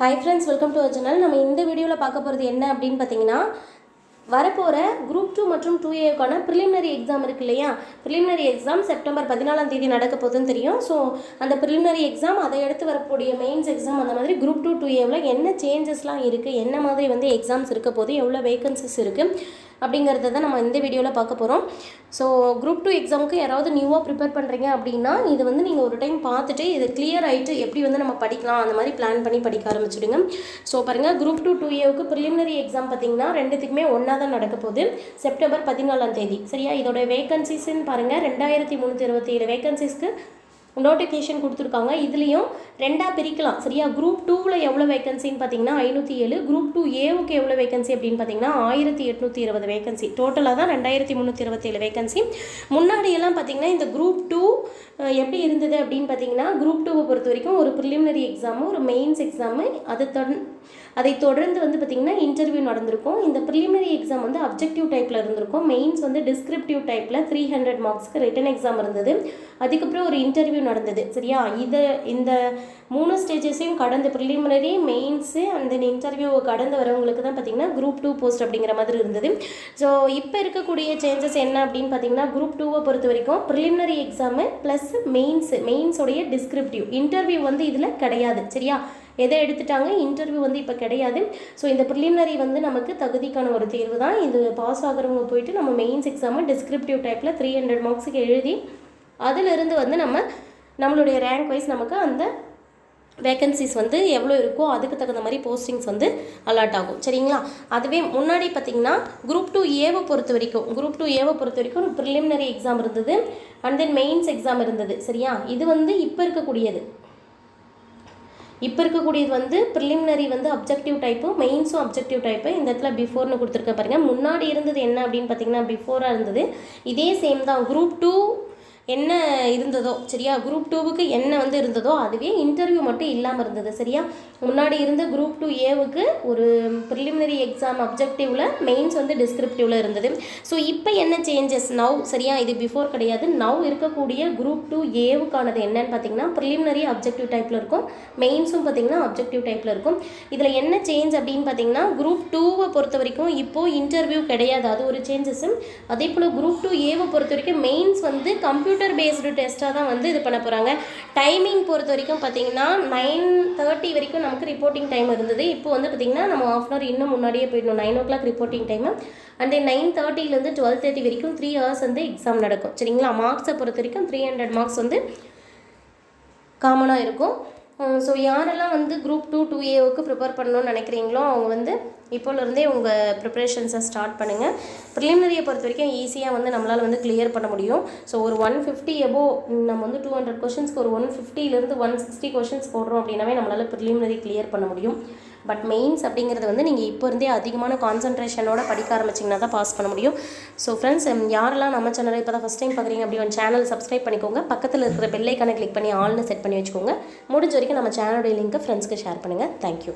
Hi friends welcome to channel நம்ம இந்த வீடியோவில் பார்க்க போகிறது என்ன அப்படின்னு பார்த்தீங்கன்னா வரப்போகிற குரூப் டூ மற்றும் டூ ஏக்கான ப்ரிலிமினரி எக்ஸாம் இருக்கு இல்லையா? ப்ரிலிமினரி எக்ஸாம் செப்டம்பர் பதினாலாம் தேதி நடக்க போகுதுன்னு தெரியும். ஸோ அந்த ப்ரிலிமினரி எக்ஸாம் அதை அடுத்து வரக்கூடிய மெயின்ஸ் எக்ஸாம் அந்த மாதிரி குரூப் டூ டூ ஏவில் என்ன சேஞ்சஸ்லாம் இருக்குது என்ன மாதிரி வந்து எக்ஸாம்ஸ் இருக்க போது எவ்வளோ வேகன்சிஸ் இருக்குது அப்படிங்கிறத தான் நம்ம இந்த வீடியோவில் பார்க்க போகிறோம் ஸோ குரூப் டூ எக்ஸாமுக்கு யாராவது நியூவாக ப்ரிப்பேர் பண்ணுறீங்க அப்படின்னா இது வந்து நீங்கள் ஒரு டைம் பார்த்துட்டு இது கிளியர் ஆகிட்டு எப்படி வந்து நம்ம படிக்கலாம்? அந்த மாதிரி பிளான் பண்ணி படிக்க ஆரம்பிச்சிடுங்க. ஸோ பாருங்கள் குரூப் டூ டூ ஏவுக்கு ப்ரிலிமினரி எக்ஸாம் பார்த்தீங்கன்னா ரெண்டுத்துக்குமே ஒன்றா தான் நடக்க போகுது. செப்டம்பர் பதினாலாம் தேதி. சரியா? இதோட வேகன்சிஸ்ன்னு பாருங்கள் ரெண்டாயிரத்தி முந்நூற்றி இருபத்தி ஏழு வேகன்சிஸ்க்கு நோட்டிஃபிகேஷன் கொடுத்துருக்காங்க. இதுலேயும் ரெண்டாக பிரிக்கலாம். சரியா? குரூப் டூவில் எவ்வளோ வேகன்சின்னு பார்த்தீங்கன்னா ஐநூற்றி ஏழு. குரூப் டூ ஏவுக்கு எவ்வளோ வேகன்சி அப்படின்னு பார்த்தீங்கன்னா ஆயிரத்தி எட்நூற்றி இருபது வேகன்சி டோட்டலாக தான் ரெண்டாயிரத்தி முந்நூற்றி இருபத்தேழு வேகன்சி முன்னாடியெல்லாம் பார்த்தீங்கன்னா இந்த குரூப் டூ எப்படி இருந்தது அப்படின்னு பார்த்தீங்கன்னா குரூப் டூவை பொறுத்த வரைக்கும் ஒரு ப்ரிலிமினரி எக்ஸாமு ஒரு மெயின்ஸ் எக்ஸாமு அதை தன் அதை தொடர்ந்து வந்து பார்த்திங்கன்னா இன்டர்வியூ நடந்திருக்கும். இந்த ப்ரிலிமினரி எக்ஸாம் வந்து அப்ஜெக்டிவ் டைப்பில் இருந்திருக்கும். மெயின்ஸ் வந்து டிஸ்கிரிப்டிவ் டைப்பில் த்ரீ ஹண்ட்ரட் மார்க்ஸ்க்கு ரிட்டன் எக்ஸாம் இருந்தது. அதுக்கப்புறம் ஒரு இன்டர்வியூ நடந்தது. சரியா? இதை இந்த மூணு ஸ்டேஜஸையும் கடந்து ப்ரிலிமினரி மெயின்ஸு அந்த இன்டர்வியூவை கடந்து வரவங்களுக்கு தான் பார்த்திங்கன்னா குரூப் டூ போஸ்ட் அப்படிங்கிற மாதிரி இருந்தது. ஸோ இப்போ இருக்கக்கூடிய சேஞ்சஸ் என்ன அப்படின்னு பார்த்தீங்கன்னா குரூப் டூவை பொறுத்த வரைக்கும் ப்ரிலிமினரி எக்ஸாமு ப்ளஸ் மெயின்ஸு மெயின்ஸோடைய டிஸ்கிரிப்டிவ் இன்டர்வியூ வந்து இதில் கிடையாது. சரியா? எதை எடுத்துட்டாங்க? இன்டர்வியூ வந்து இப்போ கிடையாது. ஸோ இந்த ப்ரிலிமினரி வந்து நமக்கு தகுதிக்கான ஒரு தேர்வு தான் இது பாஸ் ஆகிறவங்க போயிட்டு நம்ம மெயின்ஸ் எக்ஸாமு டிஸ்கிரிப்டிவ் டைப்பில் த்ரீ ஹண்ட்ரட் மார்க்ஸுக்கு எழுதி அதிலிருந்து வந்து நம்ம நம்மளுடைய ரேங்க் வைஸ் நமக்கு அந்த வேக்கன்சிஸ் வந்து எவ்வளோ இருக்கோ அதுக்கு தகுந்த மாதிரி போஸ்டிங்ஸ் வந்து அலாட் ஆகும். சரிங்களா? அதுவே முன்னாடி பார்த்தீங்கன்னா குரூப் டூ ஏவை பொறுத்த வரைக்கும் குரூப் டூ ஏவை பொறுத்த வரைக்கும் ஒரு ப்ரிலிமினரி எக்ஸாம் இருந்தது. அண்ட் தென் மெயின்ஸ் எக்ஸாம் இருந்தது. சரியா? இது வந்து இப்போ இருக்கக்கூடியது. இப்போ இருக்கக்கூடியது வந்து ப்ரிலிமினரி வந்து அப்ஜெக்டிவ் டைப்பு மெயின்ஸும் அப்ஜெக்டிவ் டைப்பு இந்த இடத்துல பிஃபோர்னு கொடுத்துருக்க பாருங்கள் முன்னாடி இருந்தது என்ன அப்படின்னு பார்த்தீங்கன்னா பிஃபோராக இருந்தது. இதே சேம் தான். குரூப் டூ என்ன இருந்ததோ சரியா? குரூப் டூவுக்கு என்ன வந்து இருந்ததோ அதுவே இன்டர்வியூ மட்டும் இல்லாமல் இருந்தது சரியா? முன்னாடி இருந்த குரூப் டூ ஏவுக்கு ஒரு ப்ரிலிமினரி எக்ஸாம் அப்ஜெக்டிவில் மெயின்ஸ் வந்து டிஸ்கிரிப்டிவில் இருந்தது. ஸோ இப்போ என்ன சேஞ்சஸ் நவ் சரியா? இது பிஃபோர் கிடையாது. நவ் இருக்கக்கூடிய குரூப் டூ ஏவுக்கானது என்னன்னு பார்த்தீங்கன்னா ப்ரிலிமினரி அப்ஜெக்டிவ் டைப்பில் இருக்கும். மெயின்ஸும் பார்த்தீங்கன்னா அப்ஜெக்டிவ் டைப்பில் இருக்கும். இதில் என்ன சேஞ்ச் அப்படின்னு பார்த்தீங்கன்னா குரூப் டூவை பொறுத்த வரைக்கும் இப்போது இன்டர்வியூ கிடையாது. அது ஒரு சேஞ்சஸும் அதே போல் குரூப் டூ ஏவை பொறுத்த வரைக்கும் மெயின்ஸ் வந்து கம்ப்யூட்டர் பேஸ்டு டெஸ்ட்டாக தான் வந்து இது பண்ண போகிறாங்க டைமிங் பொறுத்த வரைக்கும் பார்த்தீங்கன்னா நைன் தேர்ட்டி வரைக்கும் நமக்கு ரிப்போர்ட்டிங் டைம் இருந்தது. இப்போ வந்து பார்த்திங்கன்னா நம்ம ஆஃப் அன் அவர் இன்னும் முன்னாடியே போயிடணும். Nine o'clock reporting time and then nine தேர்ட்டிலேருந்து twelve thirty வரைக்கும் த்ரீ ஹவர்ஸ் வந்து எக்ஸாம் நடக்கும். சரிங்களா? மார்க்ஸை பொறுத்த வரைக்கும் த்ரீ ஹண்ட்ரட் மார்க்ஸ் வந்து காமனாக இருக்கும். ஸோ யாரெல்லாம் வந்து குரூப் டூ டூ ஏவுக்கு ப்ரிப்பேர் பண்ணணும்னு நினைக்கிறீங்களோ அவங்க வந்து இப்போலேருந்தே உங்கள் ப்ரிப்ரேஷன்ஸை ஸ்டார்ட் பண்ணுங்கள் ப்ரிலிமினரியை பொறுத்த வரைக்கும் ஈஸியாக வந்து நம்மளால் வந்து கிளியர் பண்ண முடியும். ஸோ ஒரு ஒன் ஃபிஃப்டி எபோ நம்ம வந்து டூ ஹண்ட்ரட் கொஷின்ஸ்க்கு ஒரு ஒன் ஃபிஃப்டிலேருந்து ஒன் சிக்ஸ்டி கொஷின்ஸ் போடுறோம் அப்படின்னாவே நம்மளால் ப்ரிலிமினரி கிளியர் பண்ண முடியும். பட் மெயின்ஸ் அப்படிங்கிறது வந்து நீங்கள் இப்போ இருந்தே அதிகமான கான்சன்ட்ரேஷனோட படிக்க ஆரம்பிச்சிங்கன்னா தான் பாஸ் பண்ண முடியும். ஸோ ஃப்ரெண்ட்ஸ் யாரெல்லாம் நம்ம சேனலை இப்போ தான் ஃபஸ்ட் டைம் பார்க்குறீங்க அப்படி ஒன் சேனல் சப்ஸ்கிரைப் பண்ணிக்கோங்க. பக்கத்தில் இருக்கிற பெல்லைக்கான கிளிக் பண்ணி ஆல்னு செட் பண்ணி வச்சுக்கோங்க. முடிஞ்ச வரைக்கும் நம்ம சேனலுடைய லிங்க்கை ஃப்ரெண்ட்ஸ்க்கு ஷேர் பண்ணுங்கள் தேங்க்யூ